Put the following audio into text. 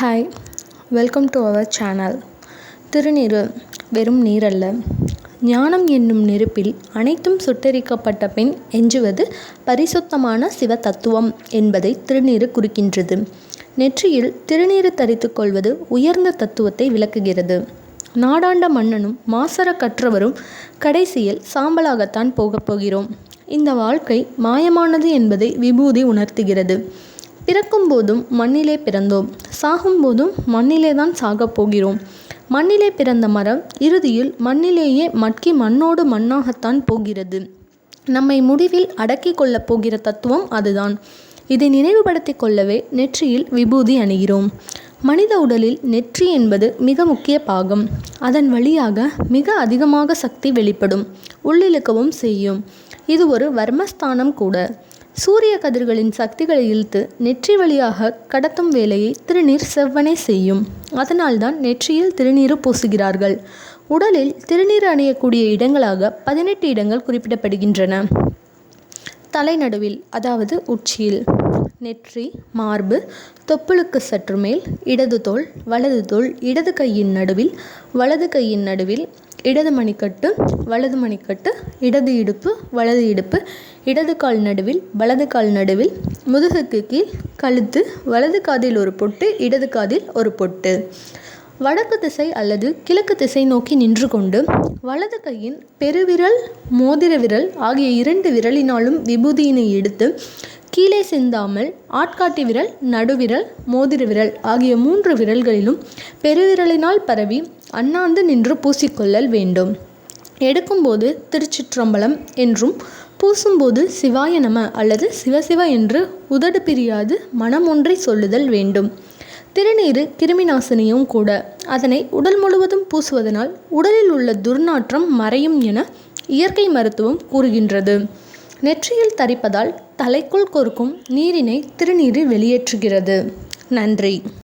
Hi welcome to our channel திருநீரு வெறும் நீரல்ல. ஞானம் என்னும் நெருப்பில் அனைத்தும் சுட்டெரிக்கப்பட்ட பின் எஞ்சுவது பரிசுத்தமான சிவ தத்துவம் என்பதை திருநீறு குறிக்கின்றது. நெற்றியில் திருநீறு தரித்து கொள்வது உயர்ந்த தத்துவத்தை விளக்குகிறது. நாடாண்ட மன்னனும் மாசர கற்றவரும் கடைசியில் சாம்பலாகத்தான் போகப் போகிறோம். இந்த வாழ்க்கை மாயமானது என்பதை விபூதி உணர்த்துகிறது. பிறக்கும் போதும் மண்ணிலே பிறந்தோம். சாகும் போதும் மண்ணிலே தான் சாகப் போகிறோம். மண்ணிலே பிறந்த மரம் இறுதியில் மண்ணிலேயே மட்கி மண்ணோடு மண்ணாகத்தான் போகிறது. நம்மை முடிவில் அடக்கி கொள்ளப் போகிற தத்துவம் அதுதான். இதை நினைவுபடுத்தி கொள்ளவே நெற்றியில் விபூதி அணிகிறோம். மனித உடலில் நெற்றி என்பது மிக முக்கிய பாகம். அதன் வழியாக மிக அதிகமாக சக்தி வெளிப்படும். உள்ளிழுக்கவும் செய்யும். இது ஒரு வர்மஸ்தானம் கூட. சூரிய கதிர்களின் சக்திகளை இழுத்து நெற்றி வழியாக கடத்தும் வேலையை திருநீர் செவ்வனே செய்யும். அதனால்தான் நெற்றியில் திருநீர் பூசுகிறார்கள். உடலில் திருநீர் அணியக்கூடிய இடங்களாக பதினெட்டு இடங்கள் குறிப்பிடப்படுகின்றன. தலைநடுவில் அதாவது உச்சியில் நெற்றி மார்பு தொப்புளுக்கு சற்று மேல் இடது தோல் வலது தோல் இடது கையின் நடுவில் வலது கையின் நடுவில் இடது மணிக்கட்டு வலது மணிக்கட்டு இடது இடுப்பு வலது இடுப்பு இடது கால் நடுவில் வலது கால் நடுவில் முதுகுக்கு கீழ் கழுத்து வலது காதில் ஒரு பொட்டு இடது காதில் ஒரு பொட்டு. வடக்கு திசை அல்லது கிழக்கு திசை நோக்கி நின்று கொண்டு வலது கையின் பெருவிரல் மோதிர விரல் ஆகிய இரண்டு விரலினாலும் விபூதியினை எடுத்து கீழே சிந்தாமல் ஆட்காட்டி விரல் நடுவிரல் மோதிர விரல் ஆகிய மூன்று விரல்களிலும் பெருவிரலினால் பரவி அண்ணாந்து நின்று பூசிக்கொள்ளல் வேண்டும். எடுக்கும்போது திருச்சிற்றம்பலம் என்றும் பூசும்போது சிவாய நம அல்லது சிவசிவ என்று உதடு பிரியாது மனம் ஒன்றை சொல்லுதல் வேண்டும். திருநீறு கிருமிநாசினியும் கூட. அதனை உடல் முழுவதும் பூசுவதனால் உடலில் உள்ள துர்நாற்றம் மறையும் என இயற்கை மருத்துவம் கூறுகின்றது. நெற்றியில் தரிப்பதால் தலைக்குள் கொறுக்கும் நீரினை திருநீறு வெளியேற்றுகிறது. நன்றி.